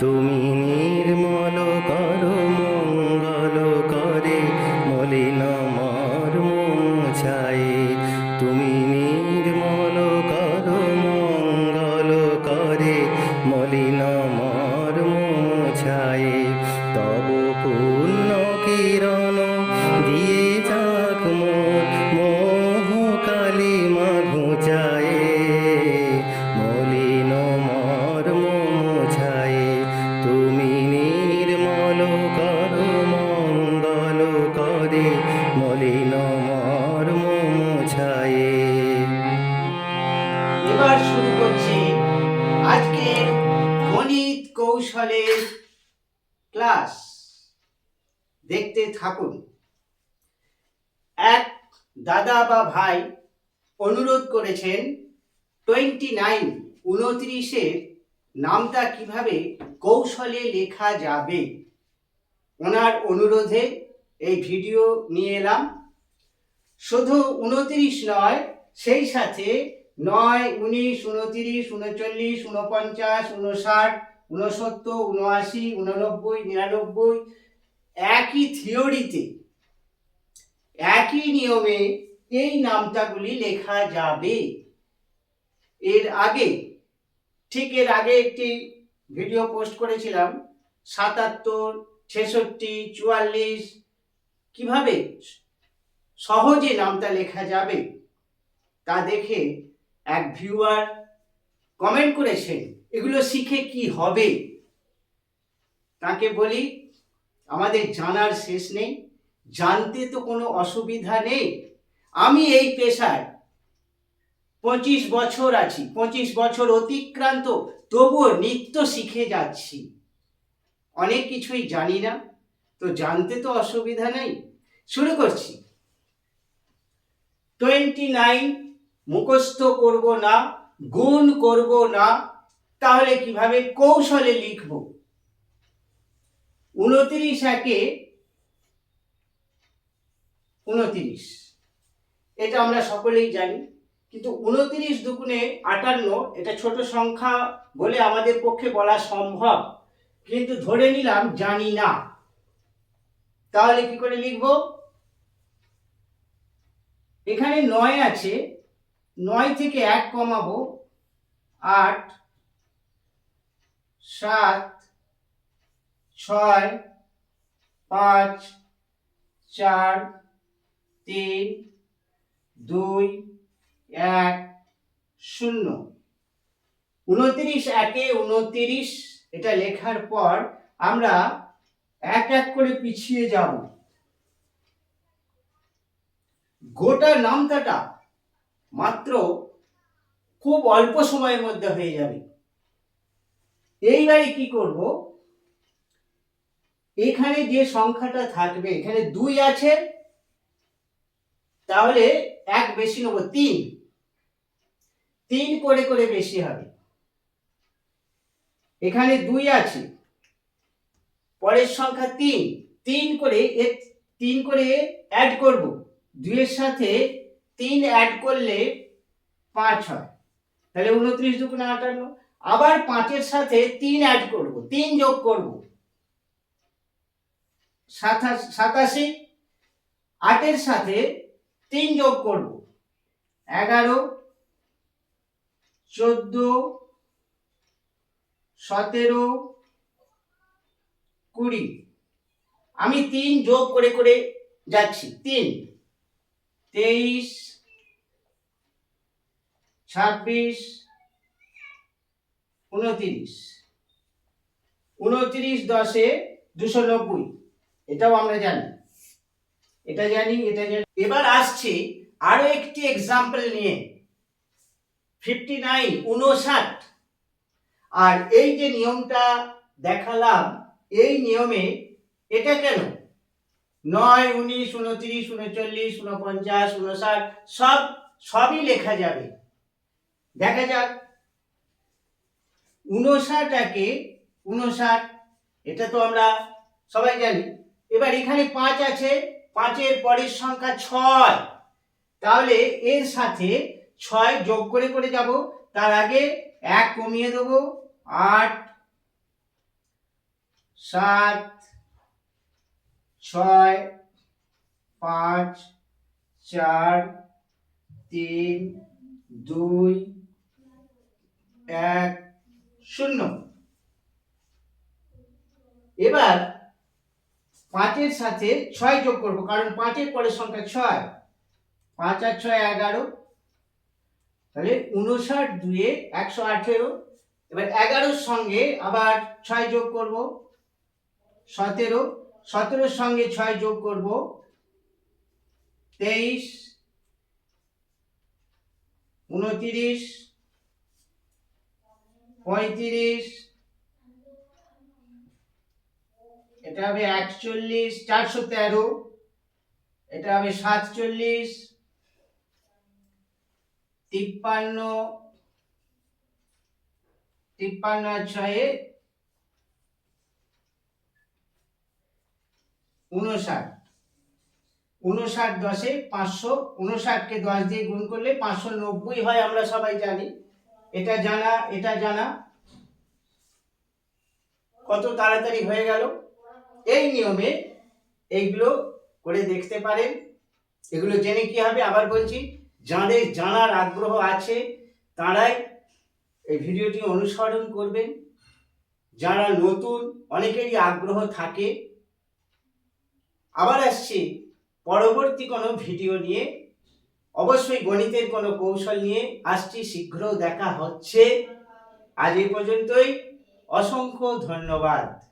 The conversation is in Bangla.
তুমি থাকুন এক দাদা বা ভাই অনুরোধ করেছেন, টোয়েন্টি নাইন উনত্রিশের নামটা কীভাবে কৌশলে লেখা যাবে? ওনার অনুরোধে এই ভিডিও নিয়ে এলাম। শুধু উনত্রিশ নয়, সেই সাথে নয়, উনিশ উনত্রিশ উনচল্লিশ উনপঞ্চাশ উনষাট উনসত্তর উনআশি উননব্বই নিরানব্বই একই থিওরিতে একই নিয়মে এই নামটাগুলি লেখা যাবে। এর আগে, ঠিক এর আগে একটি ভিডিও পোস্ট করেছিলাম, সাতাত্তর, ছেষট্টি, চুয়াল্লিশ, কীভাবে সহজে নামটা লেখা যাবে তা দেখে এক ভিউয়ার কমেন্ট করেছেন, এগুলো শিখে কি হবে? তাকে বলি আমাদের জানার শেষ নেই, জানতে তো কোনো অসুবিধা নেই। আমি এই পেশায় পঁচিশ বছর আছি, পঁচিশ বছর অতিক্রান্ত, তবুও নিত্য শিখে যাচ্ছি। অনেক কিছুই জানি না, তো জানতে তো অসুবিধা নেই। শুরু করছি। টোয়েন্টি নাইন, মুখস্থ করব না, গুণ করব না, তাহলে কীভাবে কৌশলে লিখব? উনত্রিশ একে উনত্রিশ। এটা আমরা সকলেই জানি, কিন্তু উনত্রিশ দুগুণে আটান্ন, এটা ছোট সংখ্যা বলে আমাদের পক্ষে বলা সম্ভব, কিন্তু ধরে নিলাম জানি না। তাহলে কি করে লিখব? এখানে নয় আছে, নয় থেকে এক কমাবো, আট, সাত ছয়, পাঁচ, চার, তিন, দুই, এক, শূন্য। উনত্রিশ একে উনত্রিশ, এটা লেখার পর আমরা এক এক করে পিছিয়ে যাব। গোটা নামতাটা মাত্র খুব অল্প সময়ের মধ্যে হয়ে যাবে। এইবারে কি করব? এখানে যে সংখ্যাটা থাকবে, এখানে দুই আছে, তাহলে এক বেশি নেব, তিন। তিন করে করে বেশি হবে। এখানে দুই আছে, পরের সংখ্যা তিন। তিন করে তিন করে অ্যাড করব। দুইয়ের সাথে তিন অ্যাড করলে পাঁচ হয়। তাহলে উনত্রিশ দুগুণে আটান্ন। আবার পাঁচের সাথে তিন অ্যাড করব, তিন যোগ করব। সাতাশ- সাতাশি, আটের সাথে তিন যোগ করব। এগারো, চোদ্দ, সতেরো, কুড়ি। আমি তিন যোগ করে করে যাচ্ছি। তিন, তেইশ, ছাব্বিশ, উনতিরিশ। উনতিরিশ দশে দুশো নব্বই। এটাও আমরা জানি। এটা জানি এটা জানি। এবার আসছি আরও একটি এক্সাম্পল নিয়ে। ফিফটি নাইন উনষাট। আর এই যে নিয়মটা দেখালাম, এই নিয়মে এটা কেন? নয়, উনিশ, উনত্রিশ, উনচল্লিশ, উনপঞ্চাশ, উনষাট, সব, সবই লেখা যাবে। দেখা যাক। উনষাটটাকে উনষাট, এটা তো আমরা সবাই জানি। এবার এখানে পাঁচ আছে, পাঁচের পরের সংখ্যা ছয়। তাহলে এর সাথে ছয় যোগ করে করে যাব, তার আগে এক কমিয়ে দেবো, আট, সাত, ছয়, পাঁচ, চার, তিন, দুই, এক, শূন্য। এবার পাঁচের সাথে ছয় যোগ করব, কারণ পাঁচের পরের সংখ্যা ছয়। পাঁচ আর ছয় এগারো। তাহলে উনষাট দুয়ে একশো আঠেরো। এবার এগারোর সঙ্গে আবার ছয় যোগ করব, সতেরো। সতেরোর সঙ্গে ছয় যোগ করব, তেইশ। উনতিরিশ। পঁয়ত্রিশ। এটা হবে একচল্লিশ, চারশো তেরো। এটা হবে সাতচল্লিশ, তিপ্পান্ন তিপ্পান্ন ছয়ে উনষাট উনষাট দশে পাঁচশো উনষাটকে দশ দিয়ে গুণ করলে পাঁচশো নব্বই হয় আমরা সবাই জানি। এটা জানা এটা জানা। কত তাড়াতাড়ি হয়ে গেল? এই নিয়মে এইগুলো করে দেখতে পারেন। এগুলো জেনে কি হবে? আবার বলছি, যাদের জানার আগ্রহ আছে, তারাই এই ভিডিওটি অনুসরণ করবেন। যারা নতুন, অনেকেরই আগ্রহ থাকে। আবার আসছি, পরবর্তী কোনো ভিডিও নিয়ে। অবশ্যই গণিতের কোনো কৌশল নিয়ে আসছি শীঘ্র দেখা হচ্ছে। আজ এই পর্যন্তই। অসংখ্য ধন্যবাদ।